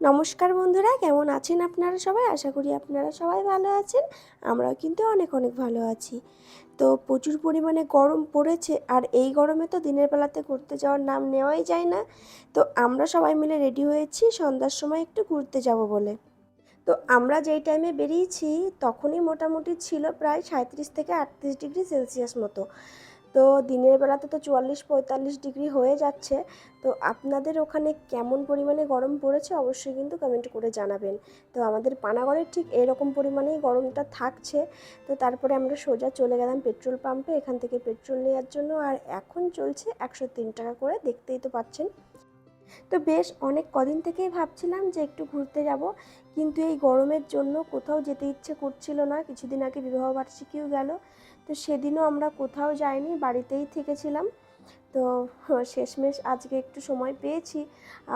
নমস্কার বন্ধুরা, কেমন আছেন আপনারা সবাই? আশা করি আপনারা সবাই ভালো আছেন, আমরাও কিন্তু অনেক অনেক ভালো আছি। তো প্রচুর পরিমাণে গরম পড়েছে, আর এই গরমে তো দিনের বেলাতে ঘুরতে যাওয়ার নাম নেওয়াই যায় না। তো আমরা সবাই মিলে রেডি হয়েছি, সন্ধ্যার সময় একটু ঘুরতে যাব বলে। তো আমরা যেই টাইমে বেরিয়েছি, তখনই মোটামুটি ছিল প্রায় সাঁত্রিশ থেকে আটত্রিশ ডিগ্রি সেলসিয়াস মতো। তো দিনের বেলাতে তো চুয়াল্লিশ পঁয়তাল্লিশ ডিগ্রি হয়ে যাচ্ছে। তো আপনাদের ওখানে কেমন পরিমাণে গরম পড়েছে অবশ্যই কিন্তু কমেন্ট করে জানাবেন। তো আমাদের পানাগড়ের ঠিক এরকম পরিমাণেই গরমটা থাকছে। তো তারপরে আমরা সোজা চলে গেলাম পেট্রোল পাম্পে। এখান থেকে পেট্রোল নেওয়ার জন্য আর এখন চলছে একশো তিন টাকা করে। দেখতেই তো পাচ্ছেন। তো বেশ অনেক কদিন থেকেই ভাবছিলাম যে একটু ঘুরতে যাব, কিন্তু এই গরমের জন্য কোথাও যেতে ইচ্ছে করছিল না। কিছুদিন আগে বিবাহবার্ষিকীও গেল, তো সেদিনও আমরা কোথাও যাইনি, বাড়িতেই থেকেছিলাম। তো শেষমেশ আজকে একটু সময় পেয়েছি,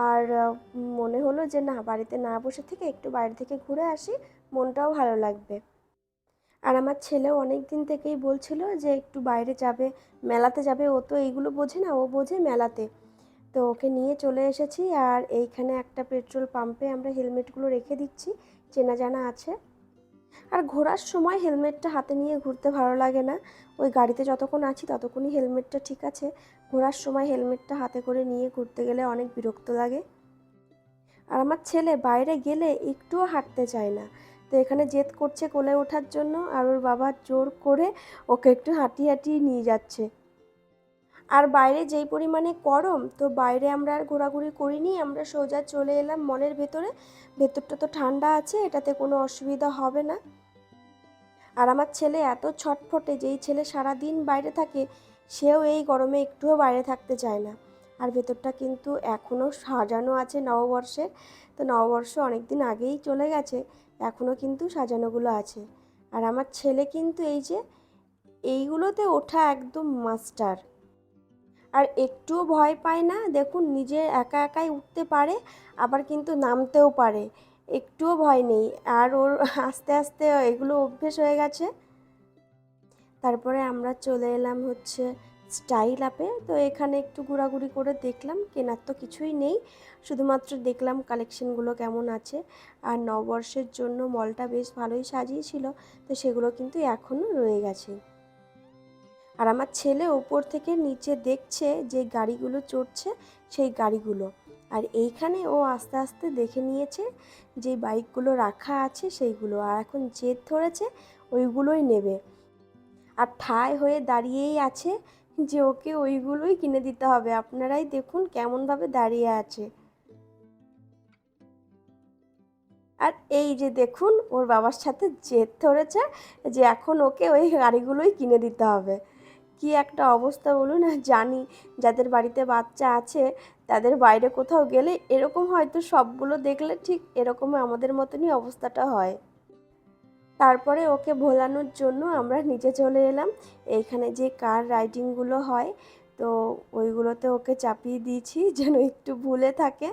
আর মনে হলো যে না, বাড়িতে না বসে থেকে একটু বাইরে থেকে ঘুরে আসি, মনটাও ভালো লাগবে। আর আমার ছেলেও অনেক দিন থেকেই বলছিল যে একটু বাইরে যাবে, মেলাতে যাবে, ও তো এইগুলো বোঝে না, ও বোঝে মেলাতে। তো ওকে নিয়ে চলে এসেছি আর এইখানে একটা পেট্রোল পাম্পে আমরা হেলমেটগুলো রেখে দিচ্ছি, চেনা জানা আছে। আর ঘোরার সময় হেলমেটটা হাতে নিয়ে ঘুরতে ভালো লাগে না। ওই গাড়িতে যতক্ষণ আছি ততক্ষণই হেলমেটটা ঠিক আছে। ঘোরার সময় হেলমেটটা হাতে করে নিয়ে ঘুরতে গেলে অনেক বিরক্ত লাগে। আর আমার ছেলে বাইরে গেলে একটুও হাঁটতে চায় না। তো এখানে জেদ করছে কোলে ওঠার জন্য আর ওর বাবা জোর করে ওকে একটু হাঁটিয়ে হাঁটিয়ে নিয়ে যাচ্ছে। আর বাইরে যেই পরিমাণে গরম, তো বাইরে আমরা আর ঘোরাঘুরি করিনি, আমরা সোজা চলে এলাম মলের ভেতরে। ভেতরটা তো ঠান্ডা আছে, এটাতে কোনো অসুবিধা হবে না। আর আমার ছেলে এত ছটফটে, যেই ছেলে সারা দিন বাইরে থাকে, সেও এই গরমে একটুও বাইরে থাকতে চায় না। আর ভেতরটা কিন্তু এখনও সাজানো আছে নববর্ষের, তো নববর্ষ অনেক দিন আগেই চলে গেছে এখনও কিন্তু সাজানোগুলো আছে। আর আমার ছেলে কিন্তু এই যে, এইগুলোতে ওঠা একদম মাস্টার। আর একটুও ভয় পায় না। দেখুন, নিজে একা একাই উঠতে পারে, আবার কিন্তু নামতেও পারে। একটুও ভয় নেই। আর ওর আস্তে আস্তে এগুলো অভ্যেস হয়ে গেছে। তারপরে আমরা চলে এলাম হচ্ছে স্টাইল আপে তো এখানে একটু ঘোরাঘুরি করে দেখলাম, কেনার তো কিছুই নেই। শুধুমাত্র দেখলাম কালেকশনগুলো কেমন আছে। আর নববর্ষের জন্য মলটা বেশ ভালোই সাজিয়েছিল। তো সেগুলো কিন্তু এখনও রয়ে গেছে। আর আমার ছেলে ওপর থেকে নিচে দেখছে যে গাড়িগুলো চড়ছে, সেই গাড়িগুলো। আর এইখানে ও আস্তে আস্তে দেখে নিয়েছে যে বাইকগুলো রাখা আছে সেইগুলো। আর এখন জেদ ধরেছে ওইগুলোই নেবে। আর ঠায় হয়ে দাঁড়িয়েই আছে যে ওকে ওইগুলোই কিনে দিতে হবে। আপনারাই দেখুন কেমনভাবে দাঁড়িয়ে আছে। আর এই যে দেখুন, ওর বাবার সাথে জেদ ধরেছে যে এখন ওকে ওই গাড়িগুলোই কিনে দিতে হবে। কি একটা অবস্থা বলুন জানি। যাদের বাড়িতে বাচ্চা আছে, তাদের বাইরে কোথাও গেলে এরকম হয়তো সবগুলো দেখলে ঠিক এরকম আমাদের মতনই অবস্থাটা হয়। তারপরে ওকে ভোলানোর জন্য আমরা নিচে চলে এলাম। এইখানে যে কার রাইডিংগুলো হয়, তো ওইগুলোতে ওকে চাপিয়ে দিয়েছি, যেন একটু ভুলে থাকে।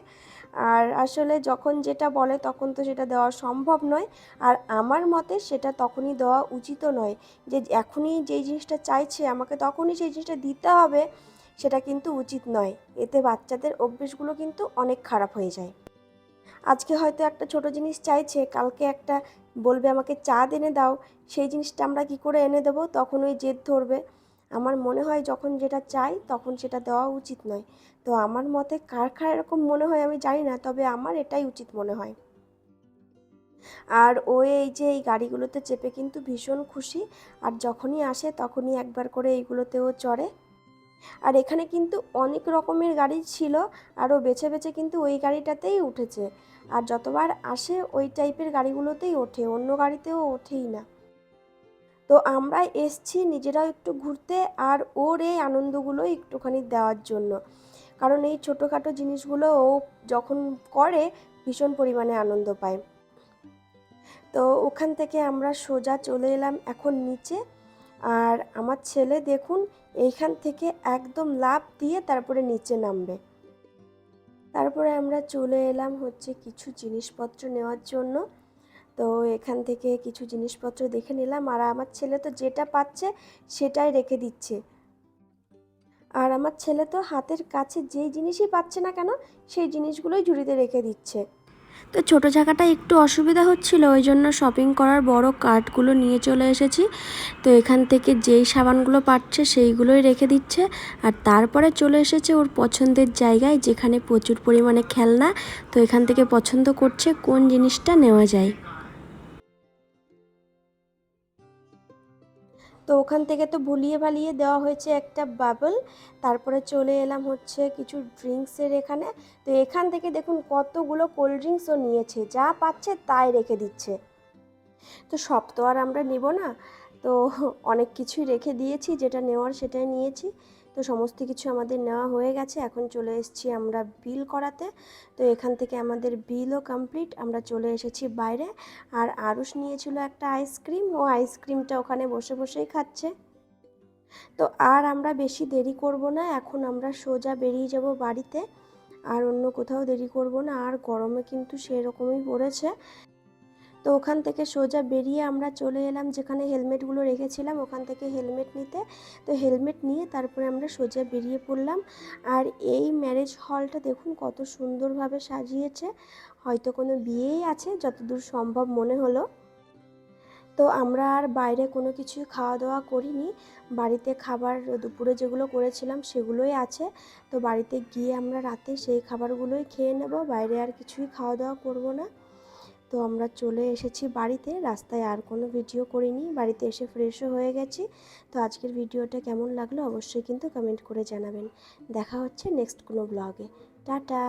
আর আসলে যখন যেটা বলে তখন তো সেটা দেওয়া সম্ভব নয়। আর আমার মতে সেটা তখনই দেওয়া উচিতও নয় যে এখনই যেই জিনিসটা চাইছে আমাকে তখনই সেই জিনিসটা দিতে হবে সেটা কিন্তু উচিত নয়। এতে বাচ্চাদের অভ্যেসগুলো কিন্তু অনেক খারাপ হয়ে যায়। আজকে হয়তো একটা ছোট জিনিস চাইছে, কালকে একটা বলবে আমাকে চা এনে দাও, সেই জিনিসটা আমরা কি করে এনে দেবো? তখন ওই জেদ ধরবে। আমার মনে হয় যখন যেটা চাই তখন সেটা দেওয়া উচিত নয়। তো আমার মতে কার কার এরকম মনে হয় আমি জানি না, তবে আমার এটাই উচিত মনে হয়। আর ও এই যে এই গাড়িগুলোতে চেপে কিন্তু ভীষণ খুশি, আর যখনই আসে তখনই একবার করে এইগুলোতেও চড়ে। আর এখানে কিন্তু অনেক রকমের গাড়ি ছিল, আর ও বেছে বেছে কিন্তু ওই গাড়িটাতেই উঠেছে। আর যতবার আসে ওই টাইপের গাড়িগুলোতেই ওঠে, অন্য গাড়িতেও ওঠেই না। তো আমরা এসছি নিজেরাও একটু ঘুরতে আর ওর এই আনন্দগুলো একটুখানি দেওয়ার জন্য। কারণ এই ছোটোখাটো জিনিসগুলো ও যখন করে ভীষণ পরিমাণে আনন্দ পায়। তো ওখান থেকে আমরা সোজা চলে এলাম এখন নিচে। আর আমার ছেলে দেখুন, এইখান থেকে একদম লাফ দিয়ে তারপরে নিচে নামবে। তারপরে আমরা চলে এলাম হচ্ছে কিছু জিনিসপত্র নেওয়ার জন্য। তো এখান থেকে কিছু জিনিসপত্র দেখে নিলাম। আর আমার ছেলে তো যেটা পাচ্ছে সেটাই রেখে দিচ্ছে। আর আমার ছেলে তো হাতের কাছে যেই জিনিসই পাচ্ছে না কেন, সেই জিনিসগুলোই ঝুড়িতে রেখে দিচ্ছে। তো ছোটো জায়গাটা একটু অসুবিধা হচ্ছিল, ওই জন্য শপিং করার বড় কার্টগুলো নিয়ে চলে এসেছি। তো এখান থেকে যেই সাবানগুলো পাচ্ছে সেইগুলোই রেখে দিচ্ছে। আর তারপরে চলে এসেছে ওর পছন্দের জায়গায়, যেখানে প্রচুর পরিমাণে খেলনা। তো এখান থেকে পছন্দ করছে কোন জিনিসটা নেওয়া যায়। তো ওখান থেকে তো ভুলিয়ে ভালিয়ে দেওয়া হয়েছে একটা বাবল তারপরে চলে এলাম হচ্ছে কিছু ড্রিঙ্কসের এখানে। তো এখান থেকে দেখুন কতগুলো কোল্ড ড্রিঙ্কসও নিয়েছে, যা পাচ্ছে তাই রেখে দিচ্ছে। তো সব তো আর আমরা নেব না। তো অনেক কিছুই রেখে দিয়েছি, যেটা নেওয়ার সেটাই নিয়েছি। তো সমস্ত কিছু আমাদের নেওয়া হয়ে গেছে। এখন চলে এসেছি আমরা বিল করাতে। তো এখান থেকে আমাদের বিলও কমপ্লিট আমরা চলে এসেছি বাইরে। আর আরুষ নিয়েছিল একটা আইসক্রিম, ও আইসক্রিমটা ওখানে বসে বসেই খাচ্ছে। তো আর আমরা বেশি দেরি করব না, এখন আমরা সোজা বেরিয়ে যাব বাড়িতে। আর অন্য কোথাও দেরি করব না, আর গরমে কিন্তু সেরকমই পড়েছে। তো ওখান থেকে সোজা বেরিয়ে আমরা চলে এলাম যেখানে হেলমেটগুলো রেখেছিলাম, ওখান থেকে হেলমেট নিতে। তো হেলমেট নিয়ে তারপরে আমরা সোজা বেরিয়ে পড়লাম। আর এই ম্যারেজ হলটা দেখুন কত সুন্দরভাবে সাজিয়েছে। হয়তো কোনো বিয়েই আছে, যতদূর সম্ভব মনে হলো। তো আমরা আর বাইরে কোনো কিছুই খাওয়া দাওয়া করিনি। বাড়িতে খাবার দুপুরে যেগুলো করেছিলাম সেগুলোই আছে। তো বাড়িতে গিয়ে আমরা রাতে সেই খাবারগুলোই খেয়ে নেব, বাইরে আর কিছুই খাওয়া দাওয়া করব না। তো আমরা চলে এসেছি বাড়িতে। রাস্তায় আর কোনো ভিডিও করিনি। বাড়িতে এসে ফ্রেশও হয়ে গেছি। তো আজকের ভিডিওটা কেমন লাগল অবশ্যই কিন্তু কমেন্ট করে জানাবেন। দেখা হচ্ছে নেক্সট কোনো ব্লগে টাটা!